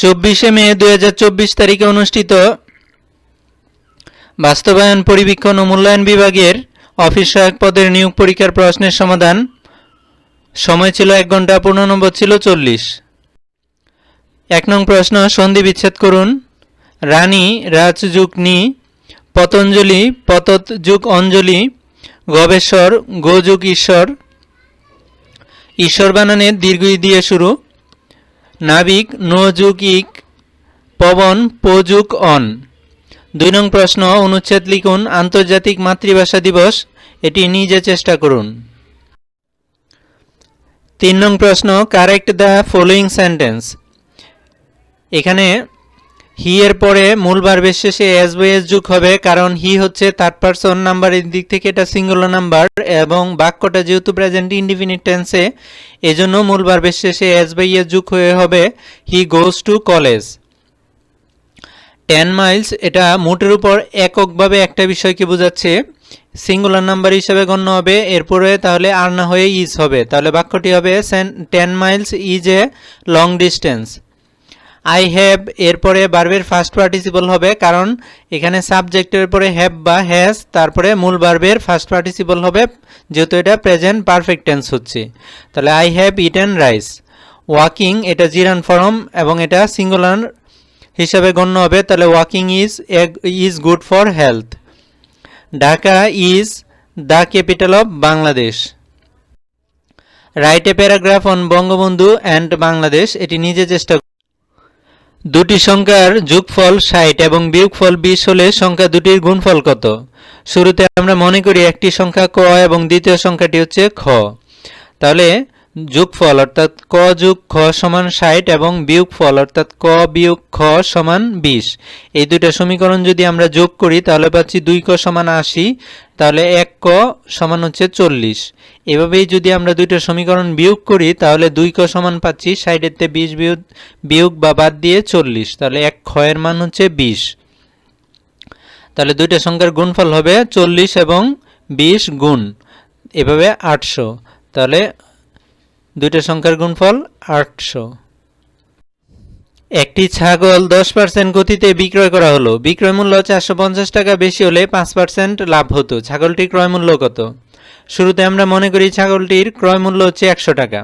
চব্বিশে মে দু হাজার চব্বিশ তারিখে অনুষ্ঠিত বাস্তবায়ন, পরিবীক্ষণ ও মূল্যায়ন বিভাগের অফিস সহায়ক পদের নিয়োগ পরীক্ষার প্রশ্নের সমাধান। সময় ছিল এক ঘণ্টা পূর্ণ নম্বর ছিল চল্লিশ। এক নং প্রশ্ন, সন্ধি বিচ্ছেদ করুন। রানী রাজযুগ নি পতঞ্জলি পতত যুগ অঞ্জলি গবেশ্বর গোযুগ ঈশ্বর। ঈশ্বর বানানের দীর্ঘ দিয়ে শুরু। নাবিক ইক পবন পযুগ অন। দুই নং প্রশ্ন, অনুচ্ছেদ লিখুন, আন্তর্জাতিক মাতৃভাষা দিবস, এটি নিজে চেষ্টা করুন। তিন নং প্রশ্ন কারেক্ট দ্য ফলোয়িং সেন্টেন্স এখানে হি এর পরে মূল ভার্বের শেষে এস বাই এস যুগ হবে, কারণ হি হচ্ছে থার্ড পারসন নাম্বারের দিক থেকে এটা সিঙ্গুলার নাম্বার এবং বাক্যটা যেহেতু প্রেজেন্ট ইনডিফিনিট টেন্সে এজন্য মূল ভার্বের শেষে এস বাই এস যুগ হয়ে হবে he goes to college ten miles এটা মোটের উপর এককভাবে একটা বিষয়কে বোঝাচ্ছে সিঙ্গুলার নাম্বার হিসেবে গণ্য হবে, এরপরে তাহলে আর না হয়ে ইজ হবে, তাহলে বাক্যটি হবে ten miles is a long distance I have এরপরে বার্বের ফার্স্ট পার্টিসিপল হবে, কারণ এখানে সাবজেক্টের পরে হ্যাভ বা হ্যাজ তারপরে মূল বার্বের ফার্স্ট পার্টিসিপল হবে, যেহেতু এটা প্রেজেন্ট পারফেক্ট টেন্স হচ্ছে। তাহলে I have eaten rice walking এটা জিরান ফর্ম এবং এটা সিঙ্গুলার হিসাবে গণ্য হবে, তাহলে walking is is good for health Dhaka is the capital of Bangladesh right a paragraph on Bangabandhu and Bangladesh এটি নিজে চেষ্টা দুটি সংখ্যার যোগফল ষাট এবং বিয়োগফল বিশ হলে সংখ্যা দুটির গুণফল কত? শুরুতে আমরা মনে করি একটি সংখ্যা ক এবং দ্বিতীয় সংখ্যাটি হচ্ছে খ। তাহলে যোগফল অর্থাৎ ক যোগ খ সমান ষাট এবং বিয়োগফল অর্থাৎ ক বিয়োগ খ সমান বিশ। এই দুইটা সমীকরণ যদি আমরা যোগ করি, তাহলে পাচ্ছি দুই ক সমান আশি, তাহলে এক ক সমান হচ্ছে চল্লিশ। এভাবেই যদি আমরা দুইটা সমীকরণ বিয়োগ করি, তাহলে দুই ক সমান পাচ্ছি ষাটেরতে বিশ বিয়োগ বিয়োগ বা বাদ দিয়ে চল্লিশ, তাহলে এক ক্ষয়ের মান হচ্ছে বিশ। তাহলে দুইটা সংখ্যার গুণফল হবে চল্লিশ এবং বিশ গুণ, এভাবে আটশো। তাহলে দুইটা সংখ্যার গুণফল আটশো। একটি ছাগল দশ পার্সেন্ট গতিতে বিক্রয় করা হলো। বিক্রয় মূল্য চারশো পঞ্চাশ টাকা বেশি হলে পাঁচ পার্সেন্ট লাভ হতো। ছাগলটির ক্রয় মূল্য কত? শুরুতে আমরা মনে করি ছাগলটির ক্রয় মূল্য হচ্ছে একশো টাকা।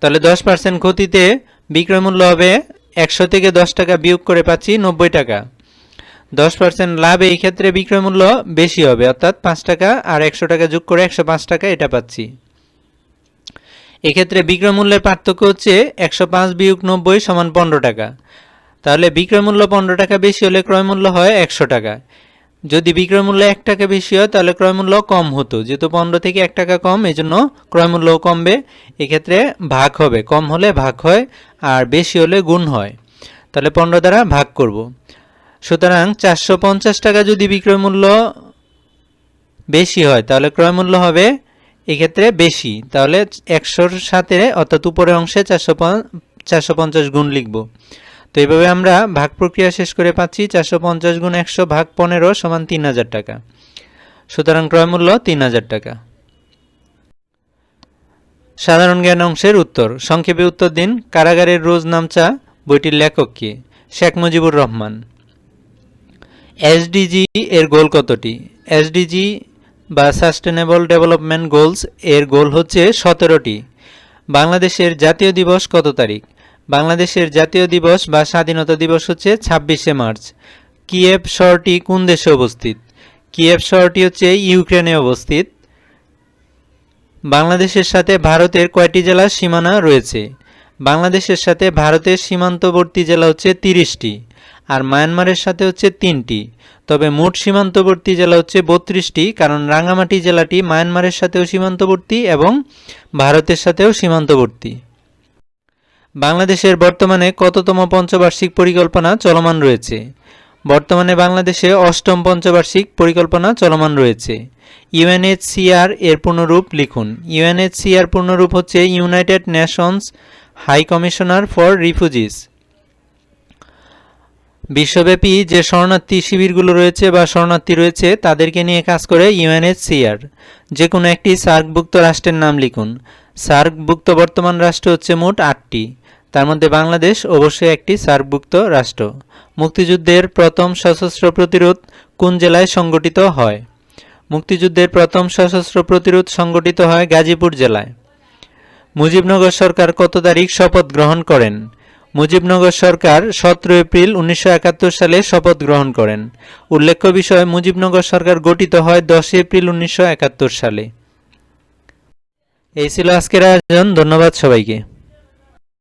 তাহলে দশ পার্সেন্ট গতিতে বিক্রয় মূল্য হবে একশো থেকে দশ টাকা বিয়োগ করে পাচ্ছি নব্বই টাকা। দশ পার্সেন্ট লাভ এই ক্ষেত্রে বিক্রয় মূল্য বেশি হবে, অর্থাৎ পাঁচ টাকা আর একশো টাকা যোগ করে একশো পাঁচ টাকা এটা পাচ্ছি। এক্ষেত্রে বিক্রয় মূল্যের পার্থক্য হচ্ছে একশো পাঁচ বিয়োগ নব্বই সমান পনেরো টাকা। তাহলে বিক্রয় মূল্য পনেরো টাকা বেশি হলে ক্রয় মূল্য হয় একশো টাকা। যদি বিক্রয় মূল্য এক টাকা বেশি হয়, তাহলে ক্রয় মূল্য কম হতো। যেহেতু পনেরো থেকে এক টাকা কম এই জন্য ক্রয় মূল্যও কমবে। এক্ষেত্রে ভাগ হবে। কম হলে ভাগ হয়, আর বেশি হলে গুণ হয়। তাহলে পনেরো দ্বারা ভাগ করব। সুতরাং চারশো পঞ্চাশ টাকা যদি বিক্রয় মূল্য বেশি হয়, তাহলে ক্রয় মূল্য হবে এক্ষেত্রে বেশি। তাহলে একশোর সাথে অর্থাৎ উপরের অংশে চারশো চারশো পঞ্চাশ গুণ লিখব। তো এইভাবে আমরা ভাগ প্রক্রিয়া শেষ করে পাচ্ছি চারশো পঞ্চাশ গুণ একশো ভাগ পনেরো সমান তিন হাজার টাকা। সুতরাং ক্রয় মূল্য তিন হাজার টাকা। সাধারণ জ্ঞান অংশের উত্তর। সংক্ষেপে উত্তর দিন, কারাগারের রোজ নামচা বইটির লেখক কে? শেখ মুজিবুর রহমান। এসডিজি এর গোল কতটি? এসডিজি বা সাস্টেনেবল ডেভেলপমেন্ট গোলস এর গোল হচ্ছে সতেরোটি। বাংলাদেশের জাতীয় দিবস কত তারিখ? বাংলাদেশের জাতীয় দিবস বা স্বাধীনতা দিবস হচ্ছে ছাব্বিশে মার্চ। কিয়েভ শহরটি কোন দেশে অবস্থিত? কিয়েভ শহরটি হচ্ছে ইউক্রেনে অবস্থিত। বাংলাদেশের সাথে ভারতের কয়টি জেলার সীমানা রয়েছে? বাংলাদেশের সাথে ভারতের সীমান্তবর্তী জেলা হচ্ছে তিরিশটি। আর মায়ানমারের সাথে হচ্ছে তিনটি। তবে মোট সীমান্তবর্তী জেলা হচ্ছে বত্রিশটি, কারণ রাঙ্গামাটি জেলাটি মায়ানমারের সাথেও সীমান্তবর্তী এবং ভারতের সাথেও সীমান্তবর্তী। বাংলাদেশের বর্তমানে কততম পঞ্চবার্ষিক পরিকল্পনা চলমান রয়েছে? বর্তমানে বাংলাদেশে অষ্টম পঞ্চবার্ষিক পরিকল্পনা চলমান রয়েছে। ইউএনএইচসিআর এর পূর্ণরূপ লিখুন। ইউএনএইচসিআর পূর্ণরূপ হচ্ছে united nations high commissioner for refugees. বিশ্বব্যাপী যে শরণার্থী শিবিরগুলো রয়েছে বা শরণার্থী রয়েছে, তাদেরকে নিয়ে কাজ করে ইউএনএইচসিআর যে কোনো একটি সার্কভুক্ত রাষ্ট্রের নাম লিখুন। সার্কভুক্ত বর্তমান রাষ্ট্র হচ্ছে মোট আটটি। তার মধ্যে বাংলাদেশ অবশ্যই একটি সার্কভুক্ত রাষ্ট্র। মুক্তিযুদ্ধের প্রথম সশস্ত্র প্রতিরোধ কোন জেলায় সংগঠিত হয়? মুক্তিযুদ্ধের প্রথম সশস্ত্র প্রতিরোধ সংগঠিত হয় গাজীপুর জেলায়। মুজিবনগর সরকার কত তারিখ শপথ গ্রহণ করেন? মুজিবনগর সরকার সতেরো এপ্রিল উনিশশো একাত্তর সালে শপথ গ্রহণ করেন। উল্লেখ্য বিষয়, মুজিবনগর সরকার গঠিত হয় দশ এপ্রিল উনিশশো একাত্তর সালে। এই ছিল আজকের আয়োজন, ধন্যবাদ সবাইকে।